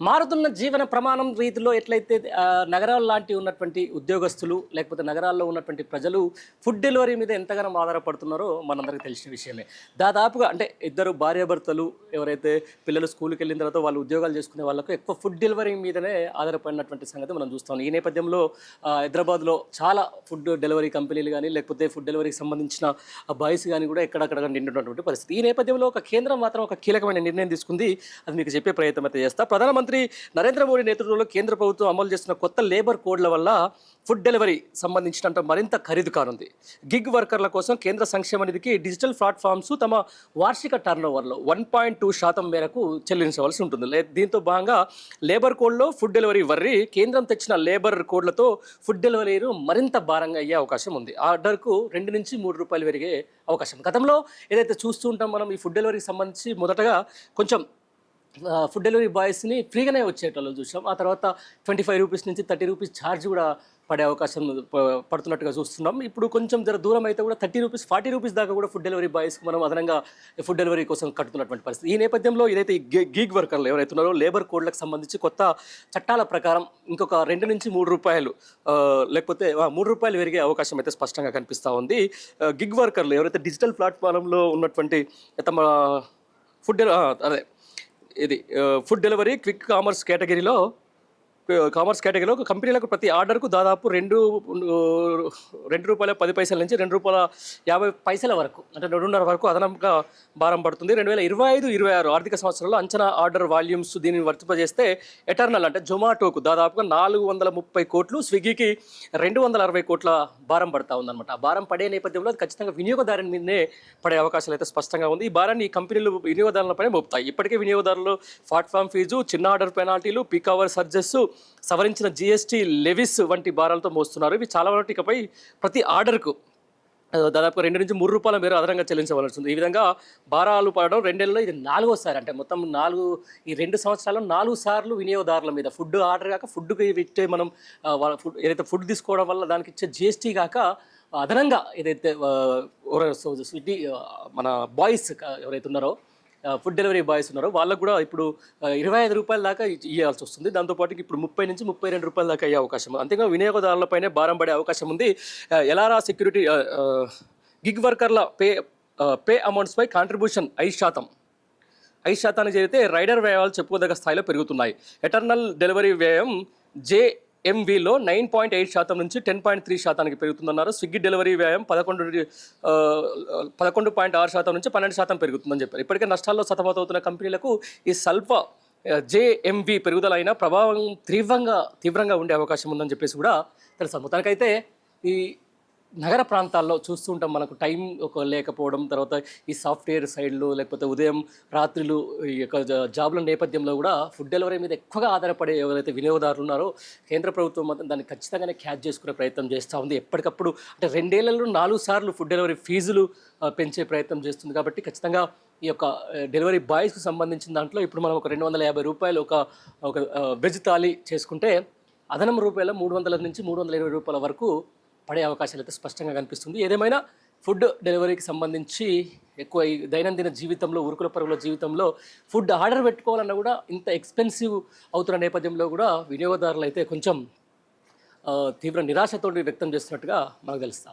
మారుతున్న జీవన ప్రమాణం రీతిలో ఎట్లయితే ఆ, నగరాల లాంటి ఉన్నటువంటి ఉద్యోగస్తులు లేకపోతే నగరాల్లో ఉన్నటువంటి ప్రజలు ఫుడ్ డెలివరీ మీద ఎంతగానో ఆధారపడుతున్నారో మనందరికీ తెలిసిన విషయమే. దాదాపుగా అంటే ఇద్దరు భార్యాభర్తలు ఎవరైతే పిల్లలు స్కూల్కి వెళ్ళిన తర్వాత వాళ్ళు ఉద్యోగాలు చేసుకునే వాళ్ళకు ఎక్కువ ఫుడ్ డెలివరీ మీదనే ఆధారపడినటువంటి సంగతి మనం చూస్తాం ఈ నేపథ్యంలో హైదరాబాద్లో చాలా ఫుడ్ డెలివరీ కంపెనీలు కానీ లేకపోతే ఫుడ్ డెలివరీకి సంబంధించిన బాయ్స్ కానీ కూడా ఎక్కడక్కడ నిండినటువంటి పరిస్థితి. ఈ నేపథ్యంలో ఒక కేంద్రం మాత్రం ఒక కీలకమైన నిర్ణయం తీసుకుంది. అది మీకు చెప్పే ప్రయత్నం అయితే చేస్తా. ప్రధానమంత్రి నరేంద్ర మోడీ నేతృత్వంలో కేంద్ర ప్రభుత్వం అమలు చేస్తున్న కొత్త లేబర్ కోడ్ల వల్ల ఫుడ్ డెలివరీ సంబంధించినంత మరింత ఖరీదు కానుంది. గిగ్ వర్కర్ల కోసం కేంద్ర సంక్షేమ నిధికి డిజిటల్ ప్లాట్ఫామ్స్ తమ వార్షిక టర్న్ ఓవర్లో వన్ పాయింట్ టూ శాతం మేరకు చెల్లించవలసి ఉంటుంది. లే- దీంతో భాగంగా లేబర్ కోడ్లో ఫుడ్ డెలివరీ వర్రి కేంద్రం తెచ్చిన లేబర్ కోడ్లతో ఫుడ్ డెలివరీలు మరింత భారంగా అయ్యే అవకాశం ఉంది. ఆర్డర్కు రెండు నుంచి మూడు రూపాయలు పెరిగే అవకాశం. గతంలో ఏదైతే చూస్తూ ఉంటాం మనం ఈ ఫుడ్ డెలివరీకి సంబంధించి మొదటగా కొంచెం ఫుడ్ డెలివరీ బాయ్స్ని ఫ్రీగానే వచ్చేటోళ్ళు చూసాం. ఆ తర్వాత ట్వంటీ ఫైవ్ రూపీస్ నుంచి థర్టీ రూపీస్ ఛార్జ్ కూడా పడే అవకాశం పడుతున్నట్టుగా చూస్తున్నాం. ఇప్పుడు కొంచెం జర దూరం అయితే కూడా థర్టీ రూపీస్ ఫార్టీ రూపీస్ దాకా కూడా ఫుడ్ డెలివరీ బాయ్స్కి మనం అదనంగా ఫుడ్ డెలివరీ కోసం కట్టుతున్నటువంటి పరిస్థితి. ఈ నేపథ్యంలో ఏదైతే గి- గీగ్ వర్కర్లు ఎవరైతే ఉన్నారో లేబర్ కోడ్లకు సంబంధించి కొత్త చట్టాల ప్రకారం ఇంకొక రెండు నుంచి మూడు రూపాయలు లేకపోతే మూడు రూపాయలు పెరిగే అవకాశం అయితే స్పష్టంగా కనిపిస్తూ ఉంది. గిగ్ వర్కర్లు ఎవరైతే డిజిటల్ ప్లాట్ఫారంలో ఉన్నటువంటి తమ ఫుడ్ అదే ఇది ఫుడ్ డెలివరీ క్విక్ కామర్స్ కేటగిరీలో కామర్స్ కేటగిరీలో ఒక కంపెనీలకు ప్రతి ఆర్డర్కు దాదాపు రెండు రెండు రూపాయల పది పైసల నుంచి రెండు రూపాయల యాభై పైసల వరకు అంటే రెండున్నర వరకు అదనంగా భారం పడుతుంది. రెండు వేల ఇరవై ఐదు ఇరవై ఆరు ఆర్థిక సంవత్సరంలో అంచనా ఆర్డర్ వాల్యూమ్స్ దీనిని వర్తింపజేస్తే ఎటర్నల్ అంటే జొమాటోకు దాదాపుగా నాలుగు వందల ముప్పై కోట్లు స్విగ్గీకి రెండు వందల అరవై కోట్ల భారం పడతా ఉందన్నమాట. ఆ భారం పడే నేపథ్యంలో అది ఖచ్చితంగా వినియోగదారుని మీదనే పడే అవకాశాలు అయితే స్పష్టంగా ఉంది. ఈ భారాన్ని ఈ కంపెనీలు వినియోగదారులపైనే మోపుతాయి. ఇప్పటికే వినియోగదారులు ప్లాట్ఫామ్ ఫీజు చిన్న ఆర్డర్ పెనాల్టీలు పీక్ అవర్ సర్జెస్ సవరించిన జీఎస్టీ లెవిస్ వంటి భారాలతో మోస్తున్నారు. ఇవి చాలా వరకు ఇకపై ప్రతి ఆర్డర్కు దాదాపు రెండు నుంచి మూడు రూపాయల మేర అదనంగా చెల్లించవలసి ఉంది ఈ విధంగా భారాలు పడడం రెండేళ్ళలో ఇది నాలుగోసారి అంటే మొత్తం నాలుగు ఈ రెండు సంవత్సరాల్లో నాలుగు సార్లు వినియోగదారుల మీద ఫుడ్ ఆర్డర్ కాక ఫుడ్కి ఇచ్చే మనం వాళ్ళ ఫుడ్ ఏదైతే ఫుడ్ తీసుకోవడం వల్ల దానికి ఇచ్చే జిఎస్టీ కాక అదనంగా ఏదైతే స్విగ్గీ మన బాయ్స్ ఎవరైతే ఉన్నారో ఫుడ్ డెలివరీ బాయ్స్ ఉన్నారు. వాళ్ళకు కూడా ఇప్పుడు ఇరవై ఐదు రూపాయల దాకా ఇవ్వాల్సి వస్తుంది. దాంతోపాటు ఇప్పుడు ముప్పై నుంచి ముప్పై రెండు రూపాయల దాకా అయ్యే అవకాశం. ఉంది అంతేగా వినియోగదారులపైనే భారం పడే అవకాశం ఉంది. ఎలారా సెక్యూరిటీ గిగ్ వర్కర్ల పే పే అమౌంట్స్పై కాంట్రిబ్యూషన్ ఐదు శాతం. ఐదు శాతానికి చేరితే రైడర్ వ్యయాలు చెప్పుకోదగ్గ స్థాయిలో పెరుగుతున్నాయి. ఎటర్నల్ డెలివరీ వ్యయం జే ఎంవీలో నైన్ పాయింట్ ఎయిట్ శాతం నుంచి టెన్ పాయింట్ త్రీ శాతానికి పెరుగుతుందన్నారు. స్విగ్గీ డెలివరీ వ్యయం పదకొండు పదకొండు పాయింట్ ఆరు శాతం నుంచి పన్నెండు శాతం పెరుగుతుందని చెప్పారు. ఇప్పటికే నష్టాల్లో సతమతవుతున్న కంపెనీలకు ఈ స్వల్ప జేఎంవి పెరుగుదల అయినా ప్రభావం తీవ్రంగా తీవ్రంగా ఉండే అవకాశం ఉందని చెప్పేసి కూడా తెలుసు మొత్తానికైతే ఈ నగర ప్రాంతాల్లో చూస్తుంటాం మనకు టైం ఒక లేకపోవడం తర్వాత ఈ సాఫ్ట్వేర్ సైడ్లు లేకపోతే ఉదయం రాత్రులు ఈ యొక్క జాబుల జాబ్ల నేపథ్యంలో కూడా ఫుడ్ డెలివరీ మీద ఎక్కువగా ఆధారపడే ఎవరైతే వినియోగదారులు ఉన్నారో కేంద్ర ప్రభుత్వం మాత్రం దాన్ని ఖచ్చితంగానే క్యాచ్ చేసుకునే ప్రయత్నం చేస్తూ ఉంది. ఎప్పటికప్పుడు అంటే రెండేళ్ళలో నాలుగు సార్లు ఫుడ్ డెలివరీ ఫీజులు పెంచే ప్రయత్నం చేస్తుంది కాబట్టి ఖచ్చితంగా ఈ యొక్క డెలివరీ బాయ్స్కు సంబంధించిన దాంట్లో ఇప్పుడు మనం ఒక రెండు వందల యాభై రూపాయలు ఒక ఒక వెజ్ థాలీ చేసుకుంటే అదనం రూపాయల మూడు వందల నుంచి మూడు వందల ఇరవై రూపాయల వరకు పడే అవకాశాలు అయితే స్పష్టంగా కనిపిస్తుంది. ఏదేమైనా ఫుడ్ డెలివరీకి సంబంధించి ఎక్కువ ఈ దైనందిన జీవితంలో ఉరుకుల పరుగుల జీవితంలో ఫుడ్ ఆర్డర్ పెట్టుకోవాలన్నా కూడా ఇంత ఎక్స్పెన్సివ్ అవుతున్న నేపథ్యంలో కూడా వినియోగదారులు అయితే కొంచెం తీవ్ర నిరాశతో వ్యక్తం చేస్తున్నట్టుగా మనకు తెలుస్తాం